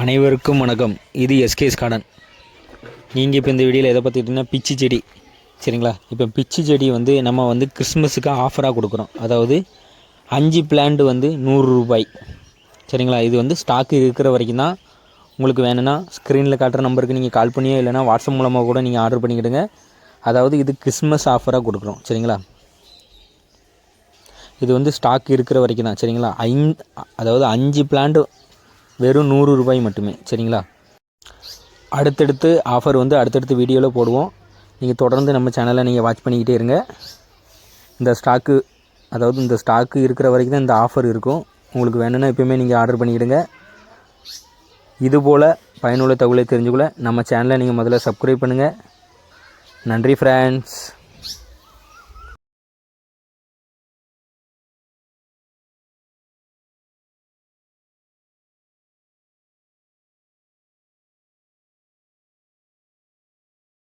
அனைவருக்கும் வணக்கம். இது எஸ்கேஸ் கார்டன். நீங்கள் இப்போ இந்த வீடியோவில் எதை பார்த்துக்கிட்டிங்கன்னா பிச்சி செடி. சரிங்களா? இப்போ பிச்சி செடி வந்து நம்ம வந்து கிறிஸ்மஸுக்கு ஆஃபராக கொடுக்குறோம். அதாவது அஞ்சு பிளான்ட் வந்து நூறு ரூபாய். சரிங்களா? இது வந்து ஸ்டாக்கு இருக்கிற வரைக்கும் தான் உங்களுக்கு வேணும்னா ஸ்க்ரீனில் காட்டுற நம்பருக்கு நீங்கள் கால் பண்ணியோ இல்லைனா வாட்ஸ்அப் மூலமாக கூட நீங்கள் ஆர்டர் பண்ணிக்கிடுங்க. அதாவது இது கிறிஸ்மஸ் ஆஃபராக கொடுக்குறோம். சரிங்களா? இது வந்து ஸ்டாக் இருக்கிற வரைக்கும் தான். சரிங்களா? ஐந் அதாவது அஞ்சு பிளான்ட் வெறும் நூறு ரூபாய் மட்டுமே சரிங்களா? அடுத்தடுத்து ஆஃபர் வந்து அடுத்தடுத்து வீடியோவில் போடுவோம். நீங்கள் தொடர்ந்து நம்ம சேனலை நீங்கள் வாட்ச் பண்ணிக்கிட்டே இருங்க. இந்த ஸ்டாக்கு அதாவது இந்த ஸ்டாக்கு இருக்கிற வரைக்கும் தான் இந்த ஆஃபர் இருக்கும். உங்களுக்கு வேணும்னா எப்பயுமே நீங்கள் ஆர்டர் பண்ணிக்கிடுங்க. இதுபோல் பயனுள்ள தகவலை தெரிஞ்சுக்கொள்ள நம்ம சேனலை நீங்கள் முதல்ல சப்ஸ்கிரைப் பண்ணுங்கள் நன்றி ஃப்ரெண்ட்ஸ்